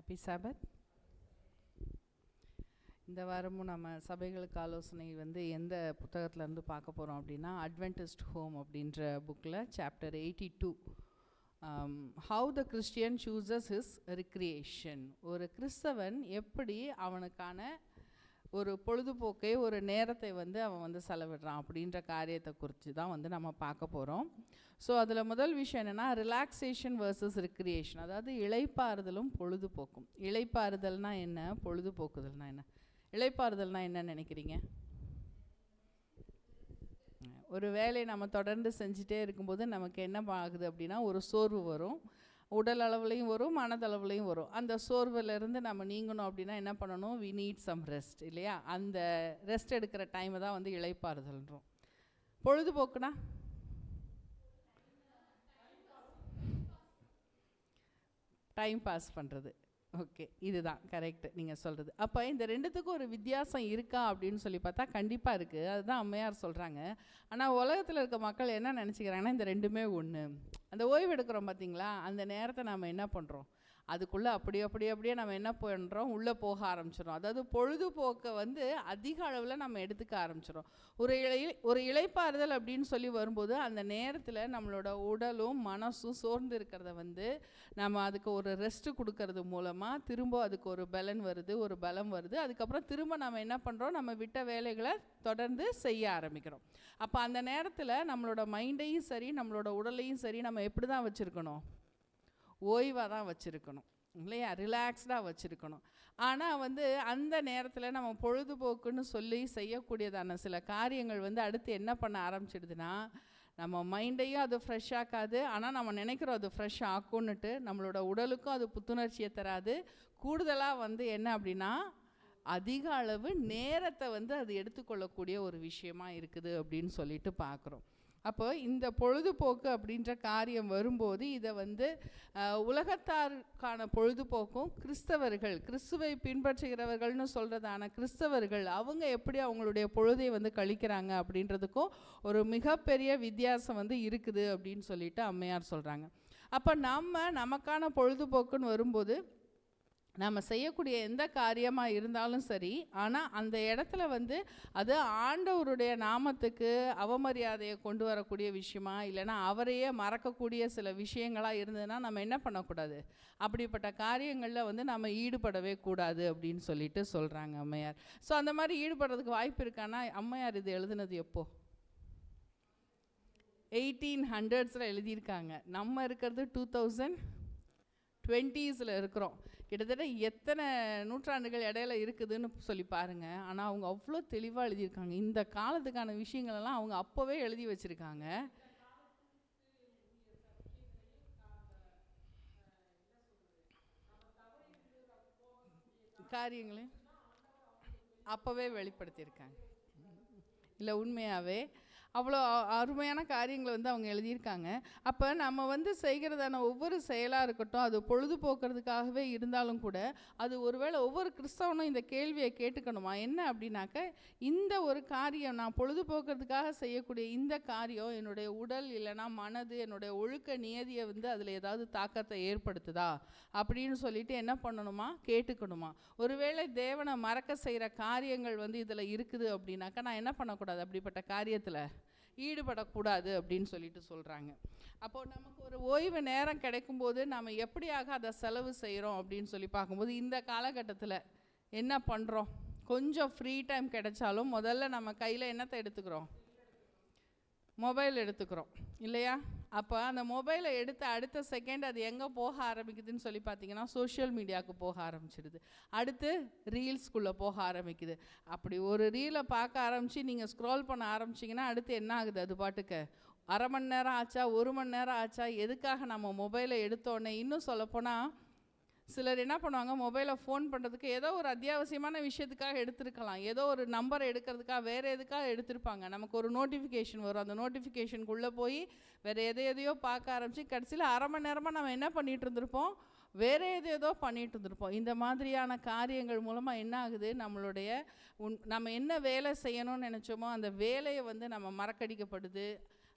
Happy சாபத் இந்த வாரமும் நம்ம சபைகளுக்கு ஆலோசனை வந்து எந்த புத்தகத்திலேருந்து பார்க்க போகிறோம் அப்படின்னா அட்வென்டிஸ்ட் ஹோம் அப்படின்ற புக்கில் chapter eighty two how the Christian chooses his recreation ஒரு கிறிஸ்தவன் எப்படி அவனுக்கான ஒரு பொழுதுபோக்கை ஒரு நேரத்தை வந்து அவன் வந்து செலவிடுறான் அப்படின்ற காரியத்தை குறித்து தான் வந்து நம்ம பார்க்க போகிறோம் ஸோ அதில் முதல் விஷயம் என்னென்னா ரிலாக்ஸேஷன் வர்சஸ் ரிக்ரியேஷன் அதாவது இழைப்பாறுதலும் பொழுதுபோக்கும். இழைப்பாறுதல்னால் என்ன? பொழுதுபோக்குதல்னா என்ன? இளைப்பாறுதல்னா என்ன நினைக்கிறீங்க? ஒரு வேலையை நம்ம தொடர்ந்து செஞ்சுட்டே இருக்கும்போது நமக்கு என்ன ஆகுது அப்படின்னா ஒரு சோர்வு வரும். உடல் அளவுலையும் வரும் மனதளவுலையும் வரும். அந்த சோர்விலிருந்து நம்ம நீங்கணும் அப்படின்னா என்ன பண்ணணும்? வி நீட் சம் ரெஸ்ட் இல்லையா? அந்த ரெஸ்ட் எடுக்கிற டைமை தான் வந்து இழைப்பாறுதல்ன்றோம் பொழுதுபோக்குனா? டைம் பாஸ் பண்ணுறது ஓகே இதுதான் கரெக்ட் நீங்கள் சொல்கிறது அப்போ இந்த ரெண்டுத்துக்கும் ஒரு வித்தியாசம் இருக்கா அப்படின்னு சொல்லி பார்த்தா கண்டிப்பாக இருக்குது அதுதான் அம்மையார் சொல்கிறாங்க ஆனால் உலகத்தில் இருக்க மக்கள் என்ன நினச்சிக்கிறாங்கன்னா இந்த ரெண்டுமே ஒன்று அந்த ஓய்வு எடுக்கிறோம் பார்த்தீங்களா அந்த நேரத்தை நாம் என்ன பண்ணுறோம் அதுக்குள்ளே அப்படி அப்படி அப்படியே நம்ம என்ன பண்ணுறோம் உள்ளே போக ஆரம்பிச்சிடும் அதாவது பொழுதுபோக்கை வந்து அதிக அளவில் நம்ம எடுத்துக்க ஆரம்பிச்சிடும் ஒரு இலை ஒரு இலைப்பாறுதல் அப்படின்னு சொல்லி வரும்போது அந்த நேரத்தில் நம்மளோட உடலும் மனசும் சோர்ந்து இருக்கிறத வந்து நம்ம அதுக்கு ஒரு ரெஸ்ட்டு கொடுக்கறது மூலமாக திரும்ப அதுக்கு ஒரு பலன் வருது ஒரு பலம் வருது. அதுக்கப்புறம் திரும்ப நம்ம என்ன பண்ணுறோம் நம்ம விட்ட வேலைகளை தொடர்ந்து செய்ய ஆரம்பிக்கிறோம். அப்போ அந்த நேரத்தில் நம்மளோட மைண்டையும் சரி நம்மளோட உடலையும் சரி நம்ம எப்படி தான் வச்சுருக்கணும்? ஓய்வாக தான் வச்சுருக்கணும். இல்லையா? ரிலாக்ஸ்டாக வச்சுருக்கணும். ஆனால் வந்து அந்த நேரத்தில் நம்ம பொழுதுபோக்குன்னு சொல்லி செய்யக்கூடியதான சில காரியங்கள் வந்து அடுத்து என்ன பண்ண ஆரம்பிச்சிடுதுன்னா நம்ம மைண்டையும் அது ஃப்ரெஷ் ஆக்காது. ஆனால் நம்ம நினைக்கிறோம் அது ஃப்ரெஷ் ஆக்கும்னுட்டு நம்மளோட உடலுக்கும் அது புத்துணர்ச்சியை தராது. கூடுதலாக வந்து என்ன அப்படின்னா அதிக அளவு நேரத்தை வந்து அது எடுத்துக்கொள்ளக்கூடிய ஒரு விஷயமா இருக்குது அப்படின்னு சொல்லிட்டு பார்க்குறோம் அப்போ இந்த பொழுதுபோக்கு அப்படின்ற காரியம் வரும்போது இதை வந்து உலகத்தாருக்கான பொழுதுபோக்கும் கிறிஸ்தவர்கள் கிறிஸ்துவை பின்பற்றுகிறவர்கள்னு சொல்கிறதான கிறிஸ்தவர்கள் அவங்க எப்படி அவங்களுடைய பொழுதை வந்து கழிக்கிறாங்க அப்படின்றதுக்கும் ஒரு மிகப்பெரிய வித்தியாசம் வந்து இருக்குது அப்படின்னு சொல்லிட்டு அம்மையார் சொல்கிறாங்க அப்போ நம்ம நமக்கான பொழுதுபோக்குன்னு வரும்போது நம்ம செய்யக்கூடிய எந்த காரியமாக இருந்தாலும் சரி ஆனால் அந்த இடத்துல வந்து அது ஆண்டவருடைய நாமத்துக்கு அவமரியாதையை கொண்டு வரக்கூடிய விஷயமா இல்லைன்னா அவரையே மறக்கக்கூடிய சில விஷயங்களாக இருந்ததுன்னா நம்ம என்ன பண்ணக்கூடாது? அப்படிப்பட்ட காரியங்களில் வந்து நம்ம ஈடுபடவே கூடாது அப்படின்னு சொல்லிட்டு சொல்கிறாங்க அம்மையார். ஸோ அந்த மாதிரி ஈடுபடுறதுக்கு வாய்ப்பு இருக்கான்னா அம்மையார் இது எழுதுனது எப்போ? எயிட்டீன் ஹண்ட்ரட்ஸில் எழுதியிருக்காங்க. நம்ம இருக்கிறது டூ தௌசண்ட் டுவெண்ட்டீஸில் இருக்கிறோம். கிட்டத்தட்ட எத்தனை நூற்றாண்டுகள் இடையில இருக்குதுன்னு சொல்லி பாருங்கள் ஆனால் அவங்க அவ்வளோ தெளிவாக எழுதியிருக்காங்க. இந்த காலத்துக்கான விஷயங்களெல்லாம் அவங்க அப்போவே எழுதி வச்சுருக்காங்க. காரியங்களையும் அப்போவே வெளிப்படுத்தியிருக்காங்க. இல்லை உண்மையாகவே அவ்வளோ அருமையான காரியங்களை வந்து அவங்க எழுதியிருக்காங்க. அப்போ நம்ம வந்து செய்கிறதான ஒவ்வொரு செயலாக இருக்கட்டும் அது பொழுதுபோக்குறதுக்காகவே இருந்தாலும் கூட அது ஒருவேளை ஒவ்வொரு கிறிஸ்தவனும் இந்த கேள்வியை கேட்டுக்கணுமா? என்ன அப்படின்னாக்க இந்த ஒரு காரியம் நான் பொழுதுபோக்குறதுக்காக செய்யக்கூடிய இந்த காரியம் என்னுடைய உடல் இல்லைனா மனது என்னுடைய ஒழுக்க நியதியை வந்து அதில் ஏதாவது தாக்கத்தை ஏற்படுத்துதா? அப்படின்னு சொல்லிட்டு என்ன பண்ணணுமா? கேட்டுக்கணுமா? ஒருவேளை தேவனை மறக்க செய்கிற காரியங்கள் வந்து இதில் இருக்குது அப்படின்னாக்கா நான் என்ன பண்ணக்கூடாது அப்படிப்பட்ட காரியத்தில்? ஈடுபடக்கூடாது அப்படின்னு சொல்லிட்டு சொல்கிறாங்க அப்போது நமக்கு ஒரு ஓய்வு நேரம் கிடைக்கும்போது நம்ம எப்படியாக அதை செலவு செய்கிறோம் அப்படின்னு சொல்லி பார்க்கும்போது இந்த காலகட்டத்தில் என்ன பண்ணுறோம் கொஞ்சம் ஃப்ரீ டைம் கிடைச்சாலும் முதல்ல நம்ம கையில் என்னத்தை எடுத்துக்கிறோம்? மொபைல் எடுத்துக்கிறோம் இல்லையா? அப்போ அந்த மொபைலை எடுத்து அடுத்த செகண்ட் அது எங்கே போக ஆரம்பிக்குதுன்னு சொல்லி பார்த்தீங்கன்னா சோஷியல் மீடியாவுக்கு போக ஆரம்பிச்சிடுது அடுத்து ரீல்ஸ்குள்ளே போக ஆரம்பிக்குது. அப்படி ஒரு ரீலை பார்க்க ஆரம்பித்து நீங்கள் ஸ்க்ரோல் பண்ண ஆரம்பிச்சிங்கன்னா அடுத்து என்ன ஆகுது அது பாட்டுக்கு? அரை மணி நேரம் ஆச்சா? ஒரு மணி நேரம் ஆச்சா? எதுக்காக நம்ம மொபைலை எடுத்தோடனே இன்னும் சொல்லப்போனால் சிலர் என்ன பண்ணுவாங்க மொபைலை ஃபோன் பண்ணுறதுக்கு ஏதோ ஒரு அத்தியாவசியமான விஷயத்துக்காக எடுத்திருக்கலாம். ஏதோ ஒரு நம்பரை எடுக்கிறதுக்காக வேறு எதுக்காக எடுத்திருப்பாங்க. நமக்கு ஒரு நோட்டிஃபிகேஷன் வரும். அந்த நோட்டிஃபிகேஷனுக்குள்ளே போய் வேறு எதை எதையோ பார்க்க ஆரம்பித்து கடைசியில் அரை மணி நேரமாக நம்ம என்ன பண்ணிகிட்டு இருந்திருப்போம்? வேறு எது ஏதோ பண்ணிகிட்டு இருந்திருப்போம். இந்த மாதிரியான காரியங்கள் மூலமாக என்ன ஆகுது? நம்மளுடைய உன் நம்ம என்ன வேலை செய்யணும்னு நினச்சோமோ அந்த வேலையை வந்து நம்ம மறக்கடிக்கப்படுது.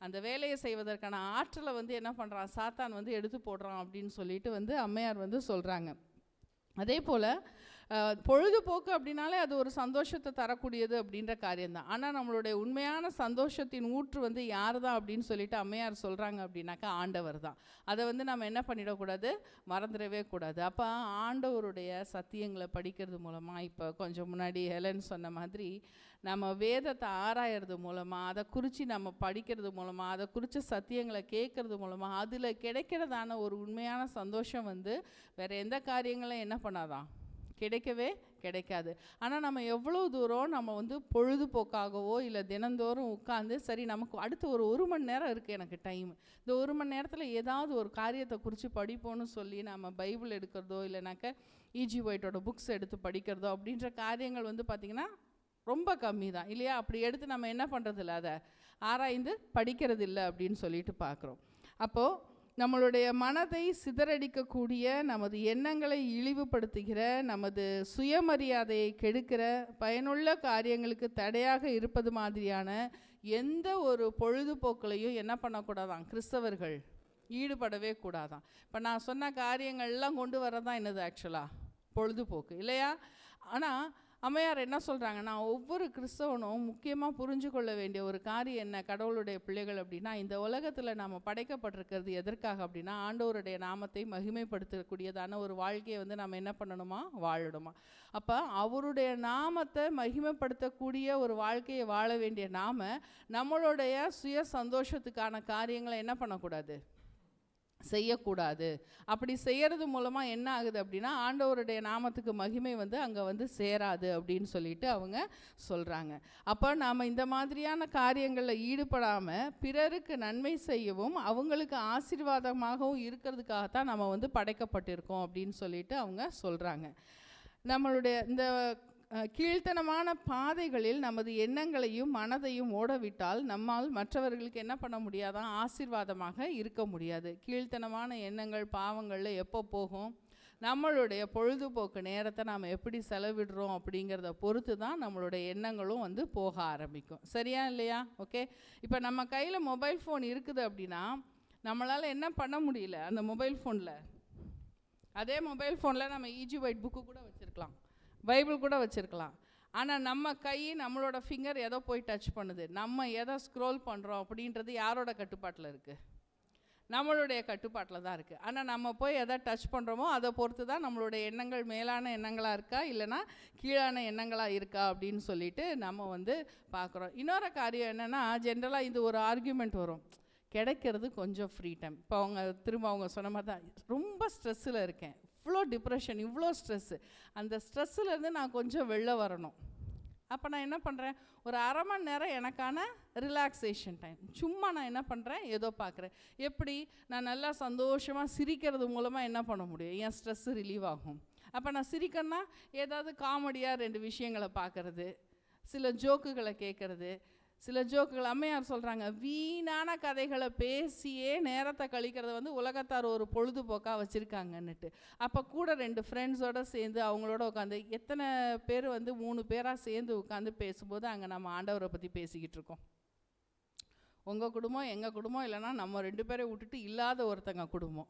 அந்த வேலையை செய்வதற்கான ஆற்றலை வந்து என்ன பண்ணுறான் சாத்தான் வந்து எடுத்து போடுறான் அப்படின்னு சொல்லிட்டு வந்து அம்மையார் வந்து சொல்கிறாங்க அதே போல் பொழுதுபோக்கு அப்படின்னாலே அது ஒரு சந்தோஷத்தை தரக்கூடியது அப்படின்ற காரியம்தான். ஆனால் நம்மளுடைய உண்மையான சந்தோஷத்தின் ஊற்று வந்து யார் தான் அப்படின்னு சொல்லிட்டு அம்மையார் சொல்கிறாங்க அப்படின்னாக்கா ஆண்டவர் தான் அதை வந்து நம்ம என்ன பண்ணிடக்கூடாது? மறந்துடவே கூடாது. அப்போ ஆண்டவருடைய சத்தியங்களை படிக்கிறது மூலமாக இப்போ கொஞ்சம் முன்னாடி ஹெலன் சொன்ன மாதிரி நம்ம வேதத்தை ஆராயறது மூலமாக அதை குறித்து நம்ம படிக்கிறது மூலமாக அதை குறித்த சத்தியங்களை கேட்கறது மூலமாக அதில் கிடைக்கிறதான ஒரு உண்மையான சந்தோஷம் வந்து வேறு எந்த காரியங்களும் என்ன பண்ணாதான்? கிடைக்கவே கிடைக்காது. ஆனால் நம்ம எவ்வளோ தூரம் நம்ம வந்து பொழுதுபோக்காகவோ இல்லை தினந்தோறும் உட்காந்து சரி நமக்கு அடுத்து ஒரு ஒரு மணி நேரம் இருக்குது எனக்கு டைம் இந்த ஒரு மணி நேரத்தில் ஏதாவது ஒரு காரியத்தை குறித்து படிப்போம்னு சொல்லி நம்ம பைபிள் எடுக்கிறதோ இல்லைனாக்க இஜி ஒயிட்டோட புக்ஸ் எடுத்து படிக்கிறதோ அப்படின்ற காரியங்கள் வந்து பார்த்திங்கன்னா ரொம்ப கம்மி தான் இல்லையா? அப்படி எடுத்து நம்ம என்ன பண்ணுறதில்ல அதை ஆராய்ந்து படிக்கிறது இல்லை அப்படின்னு சொல்லிட்டு பார்க்குறோம் அப்போது நம்மளுடைய மனதை சிதறடிக்கக்கூடிய நமது எண்ணங்களை இழிவுபடுத்துகிற நமது சுயமரியாதையை கெடுக்கிற பயனுள்ள காரியங்களுக்கு தடையாக இருப்பது மாதிரியான எந்த ஒரு பொழுதுபோக்களையும் என்ன பண்ணக்கூடாதான்? கிறிஸ்தவர்கள் ஈடுபடவே கூடாதான். இப்போ நான் சொன்ன காரியங்கள்லாம் கொண்டு வரதான் என்னது ஆக்சுவலாக பொழுதுபோக்கு இல்லையா? ஆனால் அம்மையார் என்ன சொல்கிறாங்கன்னா ஒவ்வொரு கிறிஸ்தவனும் முக்கியமாக புரிஞ்சு கொள்ள வேண்டிய ஒரு காரியம் என்ன? கடவுளுடைய பிள்ளைகள் அப்படின்னா இந்த உலகத்தில் நாம் படைக்கப்பட்டிருக்கிறது எதற்காக அப்படின்னா ஆண்டவருடைய நாமத்தை மகிமைப்படுத்தக்கூடியதான ஒரு வாழ்க்கையை வந்து நம்ம என்ன பண்ணணுமா? வாழணுமா. அப்போ அவருடைய நாமத்தை மகிமைப்படுத்தக்கூடிய ஒரு வாழ்க்கையை வாழ வேண்டிய நாம நம்மளுடைய சுய சந்தோஷத்துக்கான காரியங்களை என்ன பண்ணக்கூடாது? செய்யக்கூடாது. அப்படி செய்யறது மூலமாக என்ன ஆகுது அப்படின்னா ஆண்டவருடைய நாமத்துக்கு மகிமை வந்து அங்கே வந்து சேராது அப்படின்னு சொல்லிட்டு அவங்க சொல்கிறாங்க அப்போ நாம் இந்த மாதிரியான காரியங்களில் ஈடுபடாமல் பிறருக்கு நன்மை செய்யவும் அவங்களுக்கு ஆசீர்வாதமாகவும் இருக்கிறதுக்காகத்தான் நம்ம வந்து படைக்கப்பட்டிருக்கோம் அப்படின்னு சொல்லிட்டு அவங்க சொல்கிறாங்க நம்மளுடைய இந்த கீழ்த்தனமான பாதைகளில் நமது எண்ணங்களையும் மனதையும் ஓடவிட்டால் நம்மால் மற்றவர்களுக்கு என்ன பண்ண முடியாதான் ஆசீர்வாதமாக இருக்க முடியாது. கீழ்த்தனமான எண்ணங்கள் பாவங்களில் எப்போ போகும்? நம்மளுடைய பொழுதுபோக்கு நேரத்தை நாம் எப்படி செலவிடுறோம் அப்படிங்கிறத பொறுத்து தான் நம்மளுடைய எண்ணங்களும் வந்து போக ஆரம்பிக்கும். சரியா இல்லையா? ஓகே? இப்போ நம்ம கையில் மொபைல் ஃபோன் இருக்குது அப்படின்னா நம்மளால் என்ன பண்ண முடியல? அந்த மொபைல் ஃபோனில். அதே மொபைல் ஃபோனில் நம்ம ஈஜி ஒயிட் புக்கு கூட வச்சுருக்கலாம். பைபிள் கூட வச்சுருக்கலாம். ஆனால் நம்ம கை நம்மளோட ஃபிங்கர் ஏதோ போய் டச் பண்ணுது. நம்ம எதை ஸ்க்ரோல் பண்ணுறோம் அப்படின்றது யாரோட கட்டுப்பாட்டில் இருக்குது நம்மளுடைய கட்டுப்பாட்டில் தான் இருக்குது ஆனால் நம்ம போய் எதை டச் பண்ணுறோமோ அதை பொறுத்து தான் நம்மளுடைய எண்ணங்கள் மேலான எண்ணங்களாக இருக்கா இல்லைன்னா கீழான எண்ணங்களாக இருக்கா அப்படின்னு சொல்லிட்டு நம்ம வந்து பார்க்குறோம். இன்னொரு காரியம் என்னென்னா ஜென்ரலாக இது ஒரு ஆர்கியூமெண்ட் வரும். கிடைக்கிறது கொஞ்சம் ஃப்ரீ டைம் இப்போ அவங்க திரும்ப அவங்க சொன்ன மாதிரி தான். ரொம்ப ஸ்ட்ரெஸ்ஸில் இருக்கேன். இவ்வளோ டிப்ரெஷன் இவ்வளோ ஸ்ட்ரெஸ்ஸு அந்த ஸ்ட்ரெஸ்ஸுலேருந்து நான் கொஞ்சம் வெளில வரணும். அப்போ நான் என்ன பண்ணுறேன் ஒரு அரை மணி நேரம் எனக்கான ரிலாக்ஸேஷன் டைம் சும்மா நான் என்ன பண்ணுறேன் ஏதோ பார்க்குறேன் எப்படி? நான் நல்லா சந்தோஷமாக சிரிக்கிறது மூலமாக என்ன பண்ண முடியும்? என் ஸ்ட்ரெஸ்ஸு ரிலீவ் ஆகும். அப்போ நான் சிரிக்கன்னா ஏதாவது காமெடியாக ரெண்டு விஷயங்களை பார்க்குறது சில ஜோக்குகளை கேட்குறது சில ஜோக்குகள் அம்மையார் சொல்கிறாங்க வீணான கதைகளை பேசியே நேரத்தை கழிக்கிறத வந்து உலகத்தார் ஒரு பொழுதுபோக்காக வச்சுருக்காங்கன்னுட்டு. அப்போ கூட ரெண்டு ஃப்ரெண்ட்ஸோட சேர்ந்து அவங்களோட உட்காந்து எத்தனை பேர் வந்து மூணு பேராக சேர்ந்து உட்காந்து பேசும்போது அங்கே நம்ம ஆண்டவரை பற்றி பேசிக்கிட்டு இருக்கோம். உங்கள் குடும்பம் எங்கள் குடும்பம் இல்லைன்னா நம்ம ரெண்டு பேரை விட்டுட்டு இல்லாத ஒருத்தங்க குடும்பம்.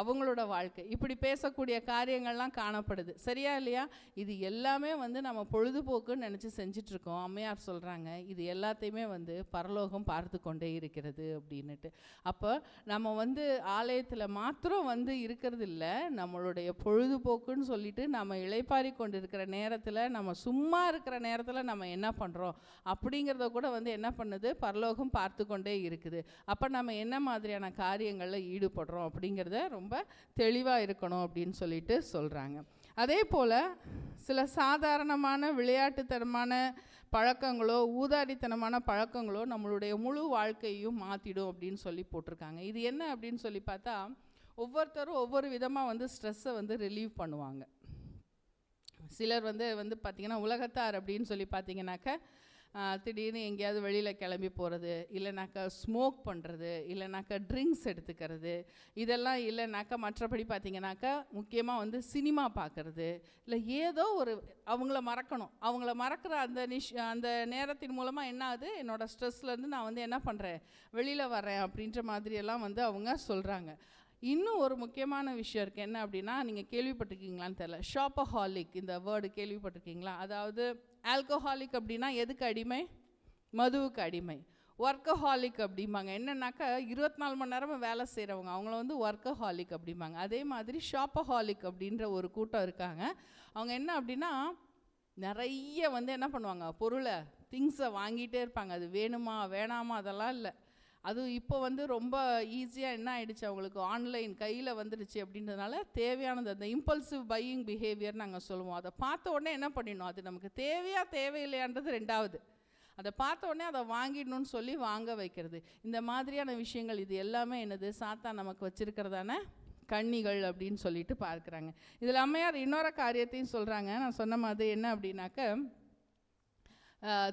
அவங்களோட வாழ்க்கை. இப்படி பேசக்கூடிய காரியங்கள்லாம் காணப்படுது. சரியா இல்லையா? இது எல்லாமே வந்து நம்ம பொழுதுபோக்குன்னு நினச்சி செஞ்சிட்ருக்கோம். அம்மையார் சொல்கிறாங்க இது எல்லாத்தையுமே வந்து பரலோகம் பார்த்து கொண்டே இருக்கிறது அப்படின்னுட்டு. அப்போ நம்ம வந்து ஆலயத்தில் மாத்திரம் வந்து இருக்கிறது இல்லை நம்மளுடைய பொழுதுபோக்குன்னு சொல்லிட்டு நம்ம இழைப்பாரி கொண்டு இருக்கிற நேரத்தில் நம்ம சும்மா இருக்கிற நேரத்தில் நம்ம என்ன பண்ணுறோம் அப்படிங்கிறத கூட வந்து என்ன பண்ணுது? பரலோகம் பார்த்து கொண்டே இருக்குது. அப்போ நம்ம என்ன மாதிரியான காரியங்களில் ஈடுபடுறோம் அப்படிங்கிறத ரொம்ப ரொம்ப தெளிவாக இருக்கணும் அப்படின்னு சொல்லிட்டு சொல்கிறாங்க அதே போல் சில சாதாரணமான விளையாட்டுத்தனமான பழக்கங்களோ ஊதாரித்தனமான பழக்கங்களோ நம்மளுடைய முழு வாழ்க்கையும் மாற்றிடும் அப்படின்னு சொல்லி போட்டிருக்காங்க. இது என்ன அப்படின்னு சொல்லி பார்த்தா ஒவ்வொருத்தரும் ஒவ்வொரு விதமாக வந்து ஸ்ட்ரெஸ்ஸை வந்து ரிலீவ் பண்ணுவாங்க. சிலர் வந்து வந்து பார்த்திங்கன்னா உலகத்தார் அப்படின்னு சொல்லி பார்த்தீங்கன்னாக்க திடீர்னு எங்கேயாவது வெளியில் கிளம்பி போகிறது இல்லைனாக்கா ஸ்மோக் பண்ணுறது இல்லைனாக்கா ட்ரிங்க்ஸ் எடுத்துக்கிறது இதெல்லாம் இல்லைனாக்கா மற்றபடி பார்த்தீங்கன்னாக்கா முக்கியமாக வந்து சினிமா பார்க்குறது இல்லை ஏதோ ஒரு அவங்கள மறக்கணும். அவங்கள மறக்கிற அந்த நிஷ் அந்த நேரத்தின் மூலமாக என்ன ஆகுது என்னோடய ஸ்ட்ரெஸ்லேருந்து நான் வந்து என்ன பண்ணுறேன் வெளியில் வரேன் அப்படின்ற மாதிரியெல்லாம் வந்து அவங்க சொல்கிறாங்க இன்னும் ஒரு முக்கியமான விஷயம் இருக்குது என்ன அப்படின்னா நீங்கள் கேள்விப்பட்டிருக்கீங்களான்னு தெரில ஷாப்பஹாலிக் இந்த வேர்டு கேள்விப்பட்டிருக்கீங்களா? அதாவது ஆல்கோஹாலிக் அப்படின்னா எதுக்கு அடிமை? மதுவுக்கு அடிமை. ஒர்க்கஹாலிக் அப்படிம்பாங்க. என்னன்னாக்கா இருபத்தி நாலு மணி நேரமும் வேலை செய்கிறவங்க அவங்கள வந்து ஒர்க்கஹாலிக் அப்படிம்பாங்க. அதே மாதிரி ஷாப்பஹாலிக் அப்படின்ற ஒரு கூட்டம் இருக்காங்க. அவங்க என்ன அப்படின்னா நிறைய வந்து என்ன பண்ணுவாங்க? பொருளை திங்ஸை வாங்கிட்டே இருப்பாங்க. அது வேணுமா வேணாமா அதெல்லாம் இல்லை. அதுவும் இப்போ வந்து ரொம்ப ஈஸியாக என்ன ஆயிடுச்சு அவங்களுக்கு? ஆன்லைன் கையில் வந்துடுச்சு அப்படின்றதுனால தேவையானது அந்த இம்பல்சிவ் பையிங் பிஹேவியர் நாங்கள் சொல்லுவோம். அதை பார்த்த உடனே என்ன பண்ணிடணும்? அது நமக்கு தேவையா தேவையில்லையான்றது ரெண்டாவது. அதை பார்த்த உடனே அதை வாங்கிடணும்னு சொல்லி வாங்க வைக்கிறது. இந்த மாதிரியான விஷயங்கள் இது எல்லாமே என்னது? சாத்தா நமக்கு வச்சுருக்கிறதான கண்ணிகள் அப்படின்னு சொல்லிட்டு பார்க்குறாங்க. இதில் அம்மையார் இன்னொரு காரியத்தையும் சொல்கிறாங்க நான் சொன்ன மாதிரி என்ன அப்படின்னாக்க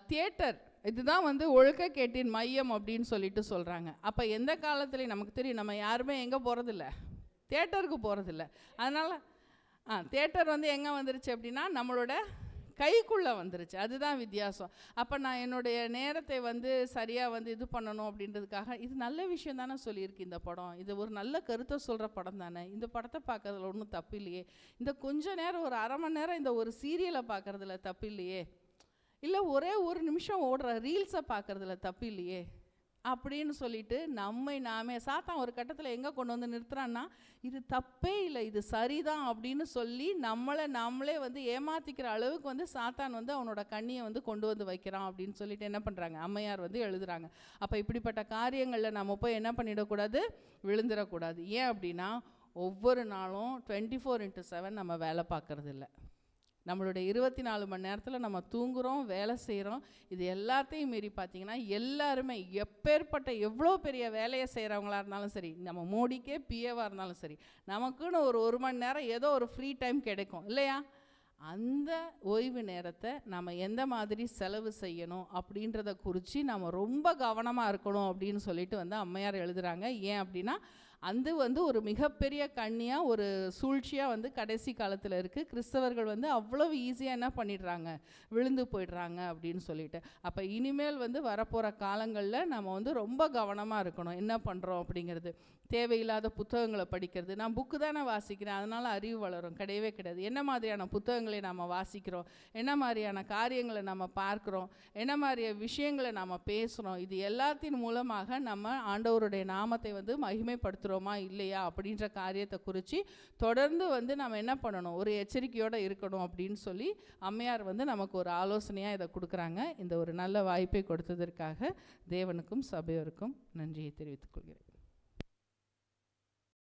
தியேட்டர் இதுதான் வந்து ஒழுக்க கேட்டின் மையம் அப்படின்னு சொல்லிட்டு சொல்கிறாங்க அப்போ எந்த காலத்துலையும் நமக்கு தெரியும் நம்ம யாருமே எங்கே போகிறதில்ல தேட்டருக்கு போகிறதில்ல அதனால் ஆ தேட்டர் வந்து எங்கே வந்துருச்சு அப்படின்னா நம்மளோட கைக்குள்ளே வந்துருச்சு. அதுதான் வித்தியாசம். அப்போ நான் என்னுடைய நேரத்தை வந்து சரியாக வந்து இது பண்ணணும் அப்படின்றதுக்காக இது நல்ல விஷயம் தானே சொல்லியிருக்கு இந்த படம். இது ஒரு நல்ல கருத்தை சொல்கிற படம் தானே. இந்த படத்தை பார்க்கறதுல ஒன்றும் தப்பு இல்லையே. இந்த கொஞ்ச நேரம் ஒரு அரை மணி நேரம் இந்த ஒரு சீரியலை பார்க்கறதுல தப்பு இல்லையே. இல்லை ஒரே ஒரு நிமிஷம் ஓடுற ரீல்ஸை பார்க்குறதுல தப்பு இல்லையே? அப்படின்னு சொல்லிட்டு நம்மை நாமே சாத்தான் ஒரு கட்டத்தில் எங்கே கொண்டு வந்து நிறுத்துறான்னா இது தப்பே இல்லை இது சரிதான் அப்படின்னு சொல்லி நம்மளை நம்மளே வந்து ஏமாத்திக்கிற அளவுக்கு வந்து சாத்தான் வந்து அவனோட கண்ணியை வந்து கொண்டு வந்து வைக்கிறான் அப்படின்னு சொல்லிட்டு என்ன பண்ணுறாங்க அம்மையார் வந்து எழுதுறாங்க. அப்போ இப்படிப்பட்ட காரியங்களில் நம்ம போய் என்ன பண்ணிடக்கூடாது? விழுந்துடக்கூடாது. ஏன் அப்படின்னா ஒவ்வொரு நாளும் டுவெண்ட்டி ஃபோர் இன்ட்டு செவன் நம்ம வேலை பார்க்குறது இல்லை நம்மளுடைய இருபத்தி நாலு மணி நேரத்தில் நம்ம தூங்குகிறோம் வேலை செய்கிறோம் இது எல்லாத்தையும் மீறி பார்த்தீங்கன்னா எல்லாருமே எப்பேற்பட்ட எவ்வளோ பெரிய வேலையை செய்கிறவங்களா இருந்தாலும் சரி நம்ம மோடிக்கே பிஏவாக இருந்தாலும் சரி நமக்குன்னு ஒரு ஒரு மணி நேரம் ஏதோ ஒரு ஃப்ரீ டைம் கிடைக்கும் இல்லையா? அந்த ஓய்வு நேரத்தை நம்ம எந்த மாதிரி செலவு செய்யணும் அப்படின்றத குறித்து நம்ம ரொம்ப கவனமாக இருக்கணும் அப்படின்னு சொல்லிட்டு வந்து அம்மையார் எழுதுகிறாங்க ஏன் அப்படின்னா அது வந்து ஒரு மிகப்பெரிய கண்ணியாக ஒரு சூழ்ச்சியாக வந்து கடைசி காலத்தில் இருக்குது கிறிஸ்தவர்கள் வந்து அவ்வளவு ஈஸியாக என்ன பண்ணிடுறாங்க? விழுந்து போயிடுறாங்க அப்படின்னு சொல்லிட்டு. அப்போ இனிமேல் வந்து வரப்போகிற காலங்களில் நம்ம வந்து ரொம்ப கவனமாக இருக்கணும். என்ன பண்ணுறோம் அப்படிங்கிறது. தேவையில்லாத புத்தகங்களை படிக்கிறது. நான் புக்கு தானே வாசிக்கிறேன். அதனால் அறிவு வளரும். கிடையவே கிடையாது. என்ன மாதிரியான புத்தகங்களை நம்ம வாசிக்கிறோம்? என்ன மாதிரியான காரியங்களை நம்ம பார்க்குறோம்? என்ன மாதிரியான விஷயங்களை நம்ம பேசுகிறோம் இது எல்லாத்தின் மூலமாக நம்ம ஆண்டவருடைய நாமத்தை வந்து மகிமைப்படுத்துகிறோமா இல்லையா? அப்படின்ற காரியத்தை குறித்து தொடர்ந்து வந்து நம்ம என்ன பண்ணணும்? ஒரு எச்சரிக்கையோடு இருக்கணும் அப்படின்னு சொல்லி அம்மையார் வந்து நமக்கு ஒரு ஆலோசனையாக இதை கொடுக்குறாங்க. இந்த ஒரு நல்ல வாய்ப்பை கொடுத்ததற்காக தேவனுக்கும் சபையோருக்கும் நன்றியை தெரிவித்துக் கொள்கிறேன்.